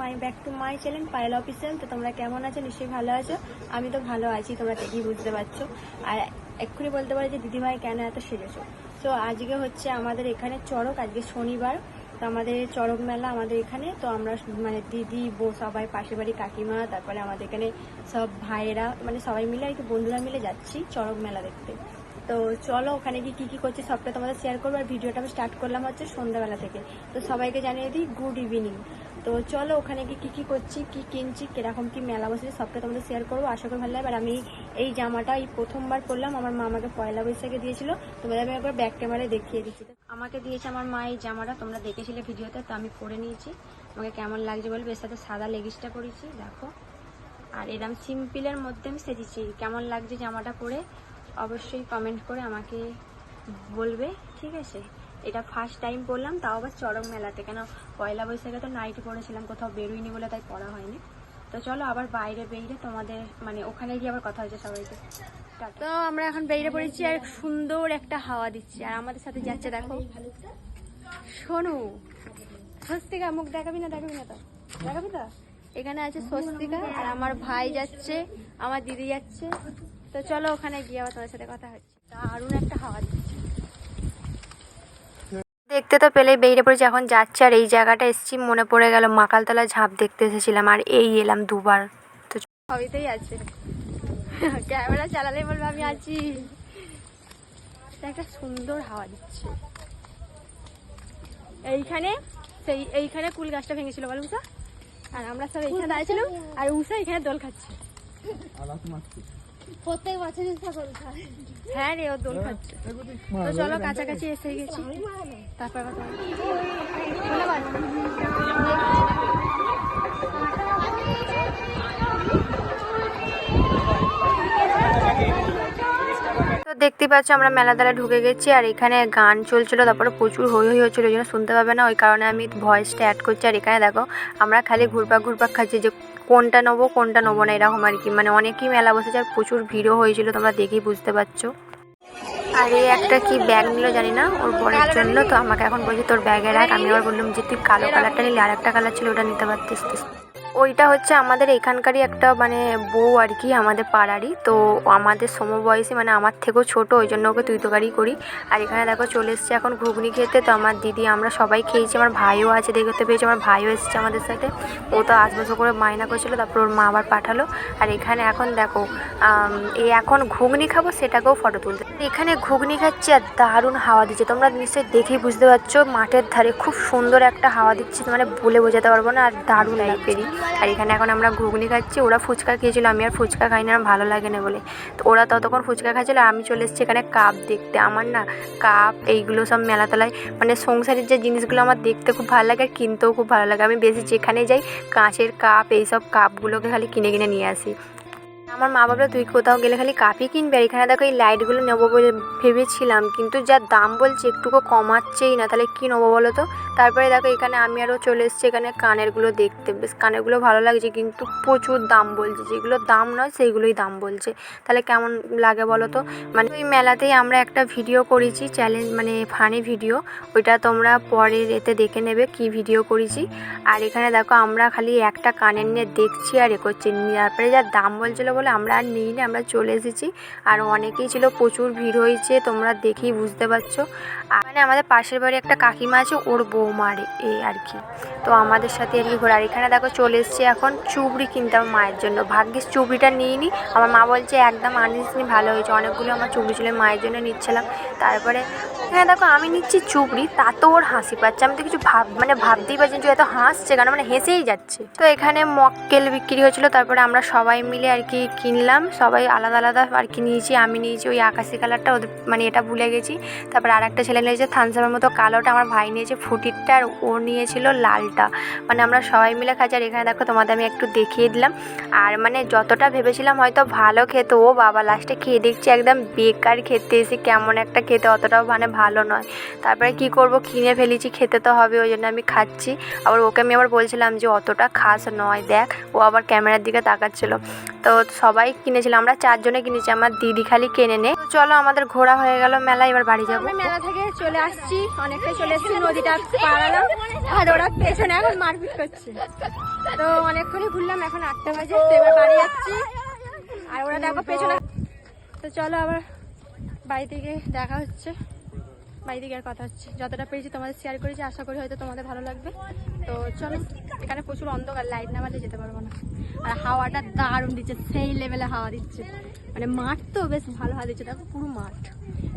My back to my channel Payal official তো তোমরা কেমন আছো? নিশ্চয়ই ভালো আছো। আমি তো ভালো আছি, তোমরা দেখেই বুঝতে পারছ। আর এক্ষুনি বলতে পারো যে দিদিভাই কেন এত সেজেছো তো আজকে হচ্ছে আমাদের এখানে চড়ক, আজকে শনিবার। তো আমাদের চড়ক মেলা আমাদের এখানে। তো আমরা মানে দিদি, বউ সবাই, পাশের বাড়ি কাকিমা, তারপরে আমাদের এখানে সব ভাইয়েরা মানে সবাই মিলে আর কি বন্ধুরা মিলে যাচ্ছি চড়ক মেলা দেখতে। তো চলো ওখানে গিয়ে কী কী করছি সবটা তোমাদের শেয়ার করব। আর ভিডিওটা আমি স্টার্ট করলাম হচ্ছে সন্ধ্যাবেলা থেকে। তো সবাইকে জানিয়ে দিই গুড ইভিনিং তো চলো ওখানে গিয়ে কী কী করছি, কী কিনছি, কীরকম কী মেলা বসেছে সবটা তোমাদের শেয়ার করব। আশা করি ভালো লাগবে। আর আমি এই জামাটা এই প্রথমবার পরলাম। আমার মা আমাকে পয়লা বৈশাখে দিয়েছিল। তোমাদের আমি একবার ব্যাক ক্যামেরায় দেখিয়ে দিচ্ছি। আমাকে দিয়েছে আমার মা এই জামাটা। তোমরা দেখেছিলে ভিডিওতে, তো আমি পরে নিয়েছি। আমাকে কেমন লাগছে বলবে এর সাথে সাদা লেগিসটা করেছি দেখো। আর এরম সিম্পলের মধ্যে আমি সেজেছি। কেমন লাগছে জামাটা পরে? অবশ্যই কমেন্ট করে আমাকে বলবে, ঠিক আছে? এটা ফার্স্ট টাইম পরলাম তাও আবার চরম মেলাতে। কেন, পয়লা বৈশাখে তো নাইট পড়েছিলাম, কোথাও বেরোইনি বলে তাই পড়া হয়নি। তো চলো আবার বাইরে বেরিয়ে তোমাদের মানে ওখানে গিয়ে আবার কথা হয়েছে সবাইকে। তো আমরা এখন বেরিয়ে পড়েছি আর সুন্দর একটা হাওয়া দিচ্ছে। আর আমাদের সাথে যাচ্ছে দেখো। শোনো, স্বস্তিকা, মুখ দেখাবি না দেখাবি না তো? দেখাবি তো? এখানে আছে স্বস্তিকা, আর আমার ভাই যাচ্ছে, আমার দিদি যাচ্ছে। তো চলো ওখানে গিয়ে আবার তোমার সাথে কথা হচ্ছে। দারুণ একটা হাওয়া দিচ্ছে। দেখতে তো পেলেই বেরিয়ে পড়েছি এখন যাচ্ছে আর এই জায়গাটা এসেছি মনে পড়ে গেল মাকালতলা ঝাঁপ দেখতে এসেছিলাম আর এই এলাম দুবার। তো সবইতেই আছে। ক্যামেরা চালালে বলব আমি আছি। এটা একটা সুন্দর হাওয়া দিচ্ছে। এইখানে সেই এইখানে কুল গাছটা ভেঙেছিল বল উষা? আর আমরা সব এইখানে দাঁড়িয়েছিলাম আর উষা এখানে দোল খাচ্ছে। প্রত্যেক বছর হ্যাঁ রে ও দোল খাচ্ছে। তো চলো কাছাকাছি এসে গেছি। তারপর তোমার- বলে বল। তো দেখতে পাচ্ছ, আমরা মেলা দ্বারা ঢুকে গেছি আর এখানে গান চলছিল, তারপরে প্রচুর হই হই হচ্ছিল, ওই জন্য শুনতে পাবে না, ওই কারণে আমি ভয়েসটা অ্যাড করছি। আর এখানে দেখো, আমরা খালি ঘুরপাক ঘুরপাক খাচ্ছি, যে কোনটা নেব কোনটা নেব না, এরকম আর কি। মানে অনেকই মেলা বসেছে আর প্রচুর ভিড়ও হয়েছিল, তোমরা দেখেই বুঝতে পারছ। আর এই একটা কি ব্যাগ নিল জানি না, ওর বরের জন্য, তো আমাকে এখন বলছি তোর ব্যাগে রাখ। আমি আবার বললাম যে, তুই কালো কালারটা নিলে আর একটা কালার ছিল, ওটা নিতে পারতিস। ওইটা হচ্ছে আমাদের এখানকারই একটা মানে বউ আর কি আমাদের পাড়ারই। তো আমাদের সমবয়সী মানে আমার থেকেও ছোট ওই জন্য ওকে তুই তোকারি করি। আর এখানে দেখো চলে এসছে এখন ঘুগনি খেতে তো আমার দিদি আমরা সবাই খেয়েছি আমার ভাইও আছে দেখতে পেয়েছি আমার ভাইও এসেছে আমাদের সাথে। ও তো আসবাসও করে মায়না করছিল তারপর ওর মা আবার পাঠালো। আর এখানে এখন দেখো এই এখন ঘুগনি খাব সেটাকেও ফটো তুলতে। এখানে ঘুগনি খাচ্ছি আর দারুণ হাওয়া দিচ্ছে। তোমরা নিশ্চয়ই দেখেই বুঝতে পারছ মাঠের ধারে খুব সুন্দর একটা হাওয়া দিচ্ছে মানে বলে বোঝাতে পারব না আর দারুণ লাগবেরই আর এখানে এখন আমরা ঘুগনি খাচ্ছি। ওরা ফুচকা খেয়েছিল, আমি আর ফুচকা খাই না ভালো লাগে না বলে। তো ওরা ততক্ষণ ফুচকা খাচ্ছিল আমি চলে এসেছি এখানে কাপ দেখতে। আমার না কাপ, এইগুলো সব মেলাতলায় মানে সংসারের যে জিনিসগুলো আমার দেখতে খুব ভালো লাগে, আর কিনতেও খুব ভালো লাগে। আমি বেশি যেখানে যাই, কাঁচের কাপ, এইসব কাপগুলোকে খালি কিনে কিনে নিয়ে আসি। আমার মা বাবা তুই কোথাও গেলে খালি কাপই কিনবে? আর এখানে দেখো এই লাইটগুলো নেব বলে ভেবেছিলাম, কিন্তু যা দাম বলছে একটুকু কমাচ্ছেই না। তাহলে কী নেব বলো তো? তারপরে দেখো এখানে আমি আরও চলে এসেছি, এখানে কানেরগুলো দেখতে। বেশ, কানেরগুলো ভালো লাগছে, কিন্তু প্রচুর দাম বলছে। যেগুলো দাম নয়, সেইগুলোই দাম বলছে। তাহলে কেমন লাগে বলো তো? মানে ওই মেলাতেই আমরা একটা ভিডিও করেছি চ্যালেঞ্জ মানে ফানি ভিডিও ওইটা তোমরা পরের এতে দেখে নেবে কি ভিডিও করেছি। আর এখানে দেখো আমরা খালি একটা কানের নিয়ে দেখছি আর এ করছি। তারপরে যা দাম বলছিলো বলে আমরা আর নিইনি আমরা চলে এসেছি। আর অনেকেই ছিল, প্রচুর ভিড় হয়েছে, তোমরা দেখেই বুঝতে পারছ। মানে আমাদের পাশের বাড়ি একটা কাকিমা আছে, ওর বৌমার এই আর কি। তো আমাদের সাথে আর কি ঘোরা। আর এখানে দেখো চলে এসেছি এখন চুবড়ি কিনতে আমার মায়ের জন্য। ভাগ্যিস চুবড়িটা নিইনি। আমার মা বলছে, একদম আনিস নি ভালো হয়েছে। অনেকগুলো আমার চুবড়ি ছিল মায়ের জন্য নিচ্ছিলাম। তারপরে হ্যাঁ দেখো আমি নিচ্ছি চুবড়ি তাতেও ওর হাসি পাচ্ছে। আমি তো কিছু ভাব মানে ভাবতেই পারছি যে এত হাসছে কেন মানে হেসেই যাচ্ছে। তো এখানে মক্কেল বিক্রি হয়েছিল তারপরে আমরা সবাই মিলে আর কি কিনলাম। সবাই আলাদা আলাদা আর কি নিয়েছি। আমি নিয়েছি ওই আকাশি কালারটা, ওদের মানে এটা ভুলে গেছি। তারপরে আর একটা ছেলে নিয়েছে থানসাপের মতো কালোটা, আমার ভাই নিয়েছে ফুটিরটা, আর ও নিয়েছিল লালটা। মানে আমরা সবাই মিলে খাচ্ছি, আর এখানে দেখো তোমাদের আমি একটু দেখিয়ে দিলাম। আর মানে যতটা ভেবেছিলাম হয়তো ভালো খেতে, ও বাবা লাস্টে খেয়ে দেখছি একদম বেকার খেতে, এসে কেমন একটা খেতে, অতটাও মানে ভালো ভালো নয়। তারপরে কি করব? কিনে ফেলেছি, খেতে তো হবে, ওই জন্য আমি খাচ্ছি। আবার ওকে আমি আবার বলছিলাম যে, অতটা খাস নয়, দেখ। ও আবার ক্যামেরার দিকে তাকাচ্ছিল। তো সবাই কিনেছিল, আমরা চারজনে কিনেছি, আমার দিদি খালি কেনে নে। চলো, আমাদের ঘোরা হয়ে গেল মেলা এবার বাড়ি যাব। মেলা থেকে চলে আসছি, অনেকটাই চলে এসেছি, নদীটা আর ওরা পেছনে এখন মারপিট করছে। তো অনেকক্ষণই ঘুরলাম, এখন আটটা বাজে, তো এবার বাড়ি যাচ্ছি। আর ওরা দেখো পেছনে। তো চলো, আবার বাড়ি থেকে দেখা হচ্ছে। থেকে আর কথা হচ্ছে। যতটা পেরেছি তোমাদের শেয়ার করেছি, আশা করি হয়তো তোমাদের ভালো লাগবে। তো চলো, এখানে প্রচুর অন্ধকার লাইট না মারলে যেতে পারব না। আর হাওয়াটা দারুণ দিচ্ছে, সেই লেভেলে হাওয়া দিচ্ছে। মানে মাঠ তো বেশ ভালো হাওয়া দিচ্ছে, দেখো পুরো মাঠ।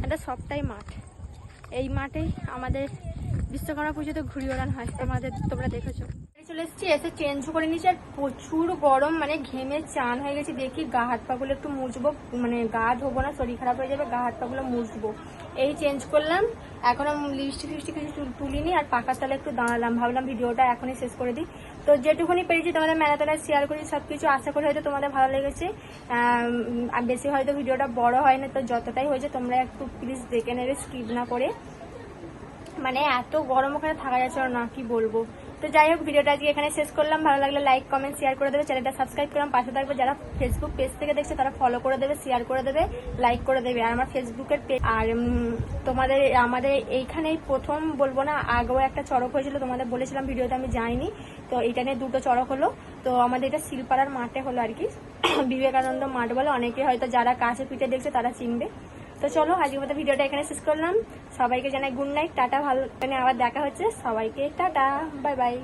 এটা সবটাই মাঠ। এই মাঠেই আমাদের বিশ্বকর্মা পুজোতে ঘুড়ি ওড়ান হয়, তোমাদের, তোমরা দেখেছ। চলে এসেছি, এসে চেঞ্জ করে নিয়েছি, আর প্রচুর গরম মানে ঘেমে চান হয়ে গেছি, দেখি গা হাত পাগুলো একটু মুছবো মানে গা ধোবো না, শরীর খারাপ হয়ে যাবে, গা হাত পাগুলো মুছবো। এই চেঞ্জ করলাম। এখনও লিপস্টিক ফিস্টিক কিছু তুল- তুলিনি আর পাকার তলে একটু দাঁড়ালাম। ভাবলাম ভিডিওটা এখনই শেষ করে দিই। তো যেটুকুনি পেরেছি তোমাদের মেলাতলায় শেয়ার করি সব কিছু আশা করি হয়তো তোমাদের ভালো লেগেছে। বেশি হয়তো ভিডিওটা বড় হয় না, তো যতটাই হয়েছে তোমরা একটু প্লিজ দেখে নেবে স্কিপ না করে। মানে এত গরম ওখানে থাকা যাচ্ছে না কি বলব? তো যাই হোক, ভিডিওটা আজকে এখানে শেষ করলাম। ভালো লাগলে লাইক কমেন্ট শেয়ার করে দেবে। চ্যানেলটা সাবস্ক্রাইব করলাম পাশে থাকবে। যারা ফেসবুক পেজ থেকে দেখছে, তারা ফলো করে দেবে শেয়ার করে দেবে লাইক করে দেবে। আর আমার ফেসবুকের পেজ আর তোমাদের আমাদের এইখানেই প্রথম বলব না, আগেও একটা চড়ক হয়েছিল, তোমাদের বলেছিলাম ভিডিওতে, আমি যাইনি। তো এটা নিয়ে দুটো চড়ক হলো। তো আমাদের এটা শিলপাড়ার মাঠে হলো আর কি। বিবেকানন্দ মাঠ বলে অনেকে হয়তো যারা কাছে পিঠে দেখছে, তারা চিনবে। তো চলো, আজকের মতো ভিডিওটা এখানে শেষ করলাম। সবাইকে জানাই গুড নাইট টাটা, ভালো মানে আবার দেখা হচ্ছে। সবাইকে টাটা বাই বাই